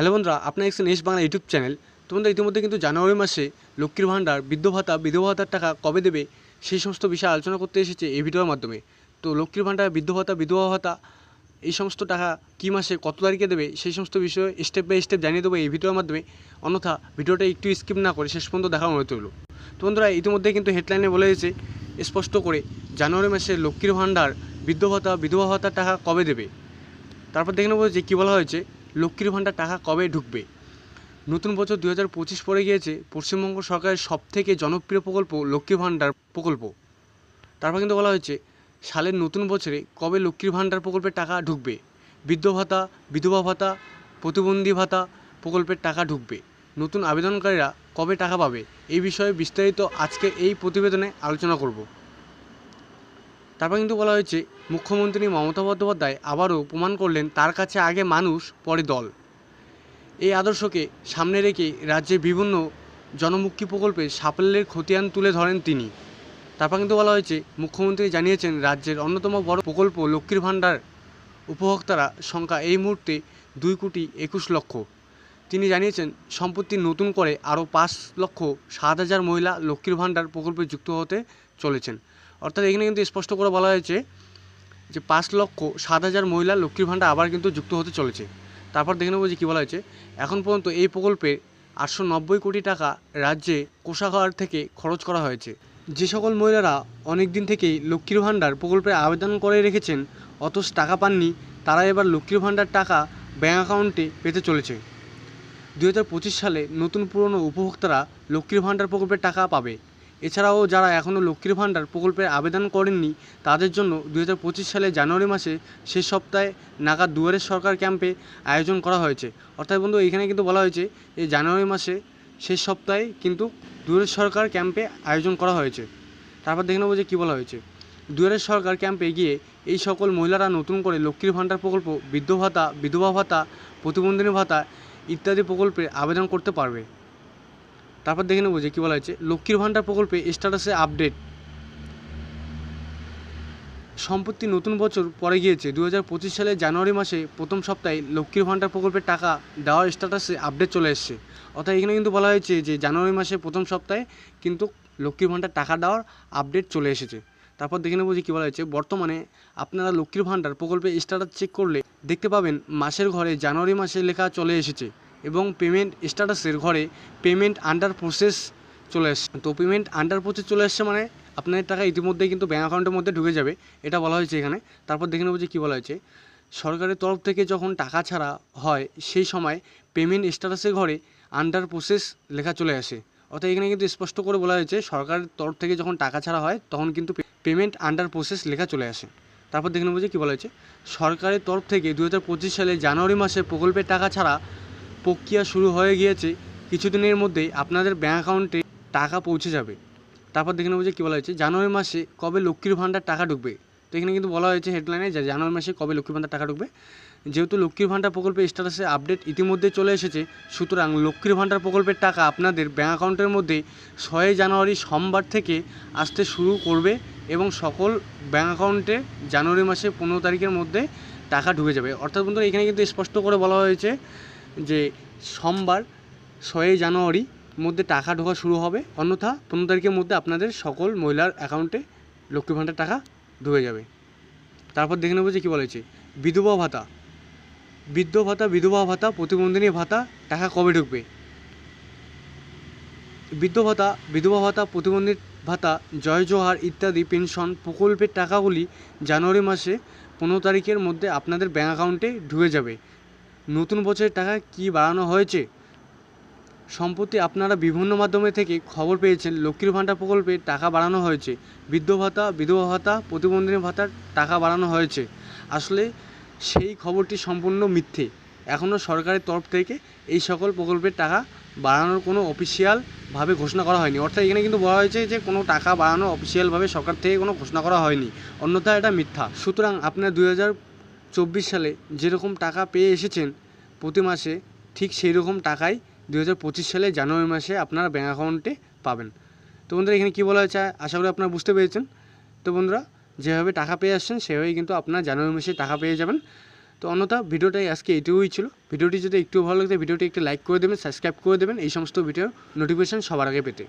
Hello বন্ধুরা, আপনার action S Bangla YouTube channel. তো বন্ধুরা, ইতিমধ্যে কিন্তু জানুয়ারি মাসে লক্ষ্মীর ভাণ্ডার, বৃদ্ধ ভাতা, বিধবা ভাতার টাকা কবে দেবে সেই সমস্ত বিষয়ে আলোচনা করতে এসেছে এই ভিডিওর মাধ্যমে। তো লক্ষ্মীর ভাণ্ডার, বৃদ্ধ ভাতা, বিধবা ভাতা, এই সমস্ত টাকা কী মাসে, কত তারিখে দেবে সেই সমস্ত বিষয়ে স্টেপ বাই স্টেপ জানিয়ে দেবো এই ভিডিওর মাধ্যমে। অন্যথা ভিডিওটা একটু স্কিপ না করে শেষ পর্যন্ত দেখা অনুরোধ রইল। তো বন্ধুরা, ইতিমধ্যে কিন্তু হেডলাইনে বলে দিয়েছে স্পষ্ট করে জানুয়ারি মাসে লক্ষ্মীর ভাণ্ডার, বৃদ্ধ ভাতা, বিধবা ভাতার টাকা কবে দেবে? তারপর দেখে নেব যে কী বলা হয়েছে। লক্ষ্মীর ভাণ্ডার টাকা কবে ঢুকবে? নতুন বছর দু হাজার পঁচিশ পড়ে গিয়েছে, পশ্চিমবঙ্গ সরকারের সবথেকে জনপ্রিয় প্রকল্প লক্ষ্মীর ভাণ্ডার প্রকল্প। তারপর কিন্তু বলা হয়েছে, সালের নতুন বছরে কবে লক্ষ্মীর ভাণ্ডার প্রকল্পের টাকা ঢুকবে? বৃদ্ধ ভাতা, বিধবা ভাতা, প্রতিবন্ধী ভাতা প্রকল্পের টাকা ঢুকবে। নতুন আবেদনকারীরা কবে টাকা পাবে? এই বিষয়ে বিস্তারিত আজকে এই প্রতিবেদনে আলোচনা করব। তারপর কিন্তু বলা হয়েছে, মুখ্যমন্ত্রী মমতা বন্দ্যোপাধ্যায় আবারও প্রমাণ করলেন তার কাছে আগে মানুষ, পরে দল। এই আদর্শকে সামনে রেখে রাজ্যের বিভিন্ন জনমুখী প্রকল্পে সাফল্যের খতিয়ান তুলে ধরেন তিনি। তারপর কিন্তু বলা হয়েছে, মুখ্যমন্ত্রী জানিয়েছেন, রাজ্যের অন্যতম বড় প্রকল্প লক্ষ্মীর ভাণ্ডার উপভোক্তারা সংখ্যা এই মুহূর্তে দুই কোটি একুশ লক্ষ। তিনি জানিয়েছেন সম্প্রতি নতুন করে আরও পাঁচ লক্ষ সাত হাজার মহিলা লক্ষ্মীর ভাণ্ডার প্রকল্পে যুক্ত হতে চলেছেন। অর্থাৎ এখানে কিন্তু স্পষ্ট করে বলা হয়েছে যে পাঁচ লক্ষ সাত হাজার মহিলা লক্ষ্মীর ভাণ্ডার আবার কিন্তু যুক্ত হতে চলেছে। তারপর দেখে নেব যে কী বলা হয়েছে। এখন পর্যন্ত এই প্রকল্পে আটশো নব্বই কোটি টাকা রাজ্যে কোষাগার থেকে খরচ করা হয়েছে। যে সকল মহিলারা অনেক দিন থেকেই লক্ষ্মীর ভাণ্ডার প্রকল্পে আবেদন করে রেখেছেন, অথচ টাকা পাননি, তারা এবার লক্ষ্মীর ভাণ্ডার টাকা ব্যাঙ্ক অ্যাকাউন্টে পেতে চলেছে। দু হাজার পঁচিশ সালে নতুন পুরনো উপভোক্তারা লক্ষ্মীর ভাণ্ডার প্রকল্পের টাকা পাবে। এছাড়াও যারা এখনও লক্ষ্মীর ভাণ্ডার প্রকল্পে আবেদন করেননি, তাদের জন্য দু হাজার পঁচিশ সালে জানুয়ারি মাসে শেষ সপ্তাহে নাগাদ দুয়ারের সরকার ক্যাম্পে আয়োজন করা হয়েছে। অর্থাৎ বন্ধু, এখানে কিন্তু বলা হয়েছে, এই জানুয়ারি মাসে শেষ সপ্তাহে কিন্তু দুয়ারের সরকার ক্যাম্পে আয়োজন করা হয়েছে। তারপর দেখে নেব যে কী বলা হয়েছে। দুয়ারের সরকার ক্যাম্পে গিয়ে এই সকল মহিলারা নতুন করে লক্ষ্মীর ভাণ্ডার প্রকল্প, বৃদ্ধ ভাতা, বিধবা ভাতা প্রতিবন্ধিনী ভাতা ইত্যাদি প্রকল্পে আবেদন করতে পারবে। তারপর দেখে নেব যে কী বলা হয়েছে। লক্ষ্মীর ভাণ্ডার প্রকল্পে স্ট্যাটাসে আপডেট সম্প্রতি নতুন বছর পরে গিয়েছে দু সালের জানুয়ারি মাসে প্রথম সপ্তাহে লক্ষ্মীর ভাণ্ডার প্রকল্পের টাকা দেওয়ার স্ট্যাটাসে আপডেট চলে এসছে। অর্থাৎ এখানে কিন্তু বলা হয়েছে যে জানুয়ারি মাসে প্রথম সপ্তাহে কিন্তু লক্ষ্মীর ভাণ্ডার টাকা দেওয়ার আপডেট চলে এসেছে। তারপর দেখে নেব যে কী বলা হয়েছে, বর্তমানে আপনারা লক্ষ্মীর ভাণ্ডার প্রকল্পে স্ট্যাটাস চেক করলে দেখতে পাবেন মাসের ঘরে জানুয়ারি মাসে লেখা চলে এসেছে। এবং পেমেন্ট স্ট্যাটাসের ঘরে পেমেন্ট আন্ডার প্রসেস চলে এসছে তো পেমেন্ট আন্ডার প্রসেস চলে এসছে মানে আপনাদের টাকা ইতিমধ্যেই কিন্তু ব্যাঙ্ক অ্যাকাউন্টের মধ্যে ঢুকে যাবে, এটা বলা হয়েছে এখানে। তারপর দেখে নেব যে কী বলা হয়েছে। সরকারের তরফ থেকে যখন টাকা ছাড়া হয়, সেই সময় পেমেন্ট স্ট্যাটাসের ঘরে আন্ডার প্রসেস লেখা চলে আসে। অর্থাৎ এখানে কিন্তু স্পষ্ট করে বলা হয়েছে, সরকারের তরফ থেকে যখন টাকা ছাড়া হয়, তখন কিন্তু পেমেন্ট আন্ডার প্রসেস লেখা চলে আসে। তারপর দেখে নেব যে কী বলা হয়েছে। সরকারের তরফ থেকে দু হাজার পঁচিশ সালে জানুয়ারি মাসে প্রকল্পের টাকা ছাড়া প্রক্রিয়া শুরু হয়ে গিয়েছে, কিছুদিনের মধ্যেই আপনাদের ব্যাঙ্ক অ্যাকাউন্টে টাকা পৌঁছে যাবে। তারপর দেখে নেব যে কী বলা হয়েছে, জানুয়ারি মাসে কবে লক্ষ্মীর ভাণ্ডার টাকা ঢুকবে? তো এখানে কিন্তু বলা হয়েছে হেডলাইনে যে জানুয়ারি মাসে কবে লক্ষ্মীর ভাণ্ডার টাকা ঢুকবে। যেহেতু লক্ষ্মীর ভাণ্ডার প্রকল্পের স্ট্যাটাসে আপডেট ইতিমধ্যে চলে এসেছে, সুতরাং লক্ষ্মীর ভাণ্ডার প্রকল্পের টাকা আপনাদের ব্যাঙ্ক অ্যাকাউন্টের মধ্যে ছয়ই জানুয়ারি সোমবার থেকে আসতে শুরু করবে এবং সকল ব্যাঙ্ক অ্যাকাউন্টে জানুয়ারি মাসে পনেরো তারিখের মধ্যে টাকা ঢুকে যাবে। অর্থাৎ বন্ধুরা, এখানে কিন্তু স্পষ্ট করে বলা হয়েছে যে সোমবার ছয়ই জানুয়ারি মধ্যে টাকা ঢোকা শুরু হবে। অন্যথা পনেরো তারিখের মধ্যে আপনাদের সকল মহিলার অ্যাকাউন্টে লক্ষ্মী ভাণ্ডার টাকা ঢুকে যাবে। তারপর দেখে নেব যে কী বলেছে বিধবা ভাতা। বৃদ্ধ ভাতা, বিধবা ভাতা প্রতিবন্ধিনী ভাতা, টাকা কবে ঢুকবে? বৃদ্ধ ভাতা, বিধবা ভাতা, প্রতিবন্ধী ভাতা, জয় জোহার ইত্যাদি পেনশন প্রকল্পের টাকাগুলি জানুয়ারি মাসে পনেরো তারিখের মধ্যে আপনাদের ব্যাঙ্ক অ্যাকাউন্টে ঢুকে যাবে। নতুন বছরের টাকা কি বাড়ানো হয়েছে? সম্প্রতি আপনারা বিভিন্ন মাধ্যমে থেকে খবর পেয়েছেন, লক্ষ্মীর ভাণ্ডার প্রকল্পে টাকা বাড়ানো হয়েছে। বৃদ্ধ ভাতা, বিধবা ভাতা, প্রতিবন্ধী ভাতার টাকা বাড়ানো হয়েছে। আসলে সেই খবরটি সম্পূর্ণ মিথ্যে। এখনও সরকারের তরফ থেকে এই সকল প্রকল্পের টাকা বাড়ানোর কোনো অফিসিয়ালভাবে ঘোষণা করা হয়নি। অর্থাৎ এখানে কিন্তু বলা হয়েছে যে কোনো টাকা বাড়ানো অফিসিয়ালভাবে সরকার থেকে কোনো ঘোষণা করা হয়নি। অন্যথায় এটা মিথ্যা। সুতরাং আপনার দুই হাজার চব্বিশ সালে যেরকম টাকা পেয়ে এসেছেন প্রতি মাসে, ঠিক সেই রকম টাকাই দু হাজার পঁচিশ সালে জানুয়ারি মাসে আপনার ব্যাঙ্ক অ্যাকাউন্টে পাবেন। তো বন্ধুরা, এখানে কী বলা হয়েছে? আশা করি আপনারা বুঝতে পেরেছেন। তো বন্ধুরা, যেভাবে টাকা পেয়ে আসছেন, সেভাবেই কিন্তু আপনার জানুয়ারি মাসে টাকা পেয়ে যাবেন। তো অন্যথা, ভিডিওটাই আজকে এইটুকুই ছিল। ভিডিওটি যদি একটু ভালো লাগে, ভিডিওটি একটু লাইক করে দেবেন সাবস্ক্রাইব করে দেবেন। এই সমস্ত ভিডিও নোটিফিকেশান সবার আগে পেতে।